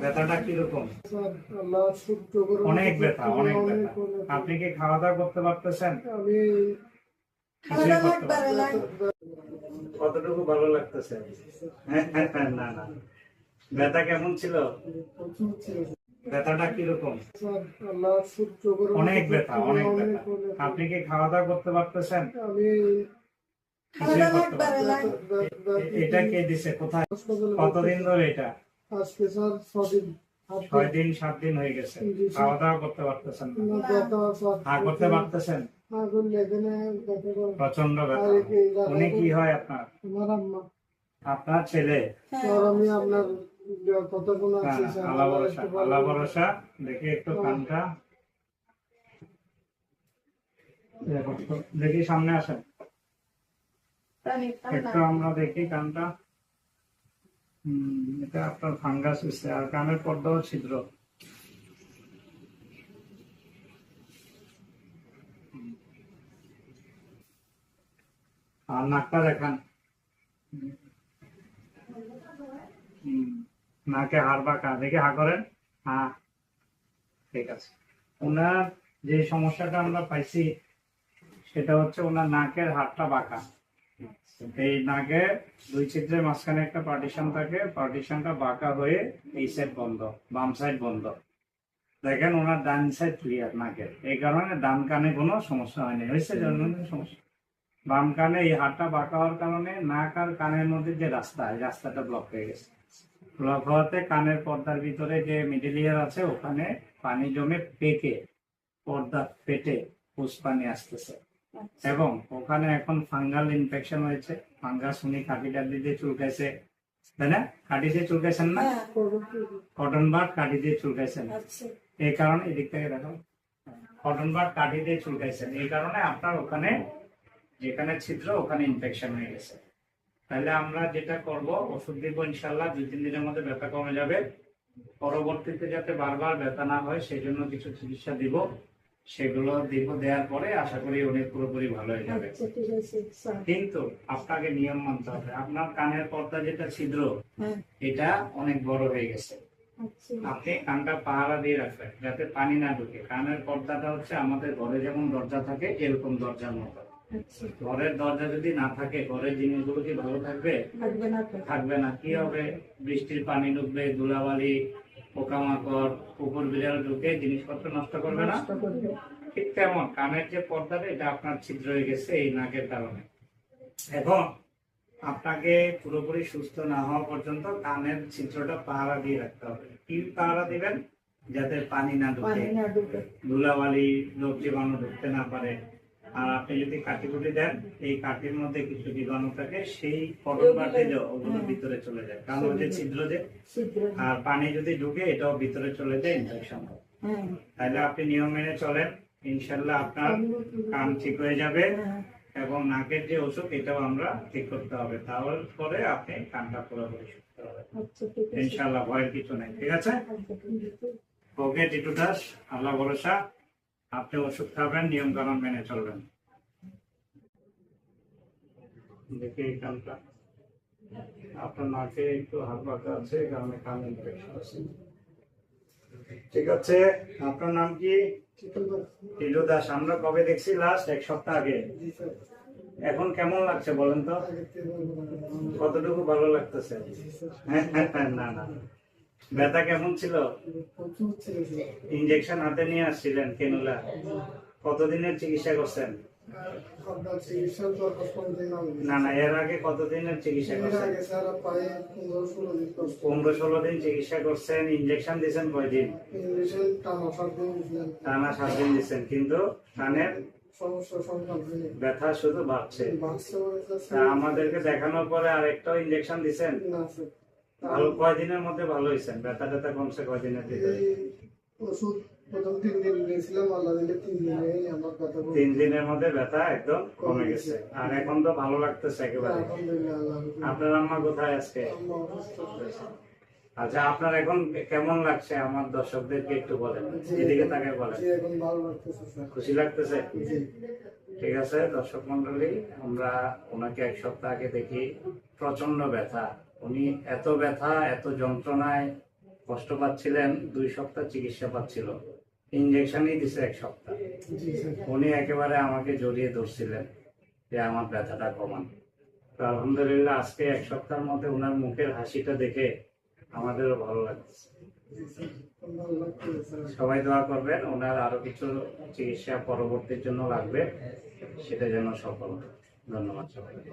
ব্যথাটা কীরকম? স্যার, আল্লাহ সহ্য করুন। অনেক ব্যথা অনেক অনেক, ব্যথা। আপনি কি খাওয়া দাওয়া করতে পারতেছেন আমি। কতটুকু ভালো লাগতেছে? না না। ব্যথা কেমন ছিল? ব্যথাটা কীরকম? স্যার, আল্লাহ সহ্য করুন। অনেক ব্যথা অনেক অনেক, ব্যথা। আপনি কি খাওয়া দাওয়া করতে পারতেছেন আমি এটা কে দিছে? কোথায়? কতদিন ধরে এটা? আজকে স্যার ছদিন ছয় দিন সাত দিন হয়ে গেছে। খাওয়া দাওয়া করতে পারতেছেন না। না ব্যথা স্যার। হা করতে পারতেছেন। প্রচণ্ড ব্যথা। উনি কি হয় আপনার? আপনার ছেলে? আমি আপনার কতক্ষণ হ্যাঁ, আল্লাহ ভরসা আল্লাহ ভরসা। দেখি একটু কানটা। দেখি সামনে আসেন। একটু আমরা দেখি কানটা। এটা আপনার ফাঙ্গাস হচ্ছে আর কানের পর্দাও ছিদ্র। আর নাকটা দেখান। নাকে হাড় বাঁকা, দেখে হা করেন? হ্যাঁ ঠিক আছে। ওনার যে সমস্যাটা আমরা পাইছি, সেটা হচ্ছে ওনার নাকের হাড়টা বাঁকা। এই নাকে দুই ছিদ্রের মাঝখানে একটা পার্টিশন থাকে। পার্টিশনটা বাঁকা হয়ে এই সাইড বন্ধ, বাম সাইড বন্ধ। দেখেন ওনার ডান সাইড ক্লিয়ার নাকের এই কারণে ডান কানে কোনো সমস্যা হয়নি। হয়েছে সমস্যা? বাম কানে এই হাড়টা বাঁকা হওয়ার কারণে নাক আর কানের মধ্যে যে রাস্তা, এই রাস্তাটা ব্লক হয়ে গেছে। ব্লক হওয়াতে কানের পর্দার ভিতরে যে মিডিল ইয়ার আছে, ওখানে পানি জমে পেকে, পর্দা পেটে পুষ পানি আসতেছে। এবং ওখানে এখন ফাঙ্গাল ইনফেকশন হয়েছে। ফাঙ্গাস উনি কাটি ডালি দিয়ে চুলকাইছে। তাই না? কাটি দিয়ে চুলকাইছেন না? কটন বাট কাটি দিয়ে চুলকাইছেন। এই কারণে এদিক থেকে দেখো কটন বাট কাটি দিয়ে চুলকাইছেন। এই কারণে আপনার ওখানে যেখানে ছিদ্র ওখানে ইনফেকশন হয়ে গেছে। তাহলে আমরা যেটা করব ওষুধ দিব ইনশাল্লাহ দুই তিন দিনের মধ্যে ব্যথা কমে যাবে। পরবর্তীতে যাতে বারবার ব্যথা না হয় সেই জন্য কিছু চিকিৎসা দিব। সেগুলো দিব দেওয়ার পরে আশা করি উনি পুরোপুরি ভালো হয়ে যাবে। আচ্ছা কিন্তু আপনাকে নিয়ম মানতে হবে। আপনার কানের পর্দা যেটা ছিদ্র হ্যাঁ। এটা অনেক বড় হয়ে গেছে। আচ্ছা। আপনি কানটা পাহারা দিয়ে রাখবেন যাতে পানি না ঢুকে। কানের পর্দাটা হচ্ছে আমাদের ঘরে যেমন দরজা থাকে এরকম দরজার মতো। আচ্ছা। ঘরের দরজা যদি না থাকে ঘরের জিনিসগুলো কি ভালো থাকবে? থাকবে না থাকবে না। কি হবে? বৃষ্টির পানি ঢুকবে ধুলাবালি পোকামাকড় কুকুর বিড়াল ঢুকে জিনিসপত্র নষ্ট করবে না। ঠিক তেমন কানের যে পর্দাটা এটা আপনার ছিদ্র হয়ে গেছে এই নাকের কারণে। এখন আপনাকে পুরোপুরি সুস্থ না হওয়া পর্যন্ত কানের ছিদ্রটা পাহারা দিয়ে রাখতে হবে। কি পাহারা দিবেন? যাতে পানি না ঢুকে। ধুলাবালি রোগ জীবাণু ঢুকতে না পারে। আর আপনি যদি কাটি কুটি দেন এই কাঠির মধ্যে কিছু জীবাণু থাকে সেই কটন বাড়তে ওগুলো হ্যাঁ। ভিতরে চলে যায়। কারণ ওই যে ছিদ্র যে আর পানি যদি ঢুকে এটাও ভিতরে চলে যায় ইনফেকশন হ্যাঁ। তাহলে আপনি নিয়ম মেনে চলেন। ইনশাল্লাহ আপনার কান ঠিক হয়ে যাবে হ্যাঁ। এবং নাকের যে ওষুধ এটাও আমরা ঠিক করতে হবে। তাহলে পরে আপনি কানটা পুরোপুরি সুস্থ হবে আচ্ছা ইনশাল্লাহ ভয়ের কিছু নেই ঠিক আছে? আচ্ছা ঠিক আছে। ওকে টিটু দাস আল্লাহ ভরসা। আপনি ওষুধ খাবেন নিয়ম কানুন মেনে চলবেন। দেখি এই কানটা। আপনার নাকে একটু হাত আছে কারণে কান ইনফেকশন আছে ঠিক আছে আপনার নাম কি? টিটু দাস আমরা কবে দেখছি লাস্ট এক সপ্তাহ আগে। এখন কেমন লাগছে বলেন তো? কতটুকু ভালো লাগতেছে? না না। ব্যথা কেমন ছিল? প্রচুর ইঞ্জেকশন হাতে নিয়ে আসছিলেন কেনুলা। কতদিনের চিকিৎসা করছেন? না না এর আগে কতদিনের চিকিৎসা করছেন? পনেরো ষোলো দিন চিকিৎসা করছেন ইঞ্জেকশন দিয়েছেন কয়দিন? টানা সাত দিন দিয়েছেন। কিন্তু কানের ব্যথা শুধু বাড়ছে। তা আমাদেরকে দেখানোর পরে আরেকটাও ইঞ্জেকশন দিয়েছেন ভালো কয়দিনের মধ্যে ভালো হয়েছেন? ব্যথা ট্যাথা কমছে কয়দিনের ভিতরে? ওষুধ প্রথম তিন দিন নিয়েছিলাম আল্লাহ দিলে তিন দিনে আমার বলে তিন দিনের মধ্যে ব্যথা একদম কমে গেছে। আর এখন তো ভালো লাগতেছে একেবারে। আপনার আম্মা কোথায় আজকে। আচ্ছা আপনার এখন কেমন লাগছে আমার দর্শকদেরকে একটু বলেন? এদিকে তাকে বলেন। খুশি লাগতেছে? ঠিক আছে দর্শক মন্ডলী আমরা ওনাকে এক সপ্তাহ আগে দেখি প্রচণ্ড ব্যথা। উনি এত ব্যথা এত যন্ত্রণায় কষ্ট পাচ্ছিলেন দুই সপ্তাহ চিকিৎসা পাচ্ছিল। ইঞ্জেকশনই দিছে এক সপ্তাহ। উনি একেবারে আমাকে জড়িয়ে ধরছিলেন যে আমার ব্যথাটা কমান। তো আলহামদুলিল্লাহ আজকে এক সপ্তাহের মধ্যে ওনার মুখের হাসিটা দেখে আমাদেরও ভালো লাগছে। সবাই দোয়া করবেন ওনার আরও কিছু চিকিৎসা পরবর্তীর জন্য লাগবে সেটা যেন সফল ধন্যবাদ সবাইকে।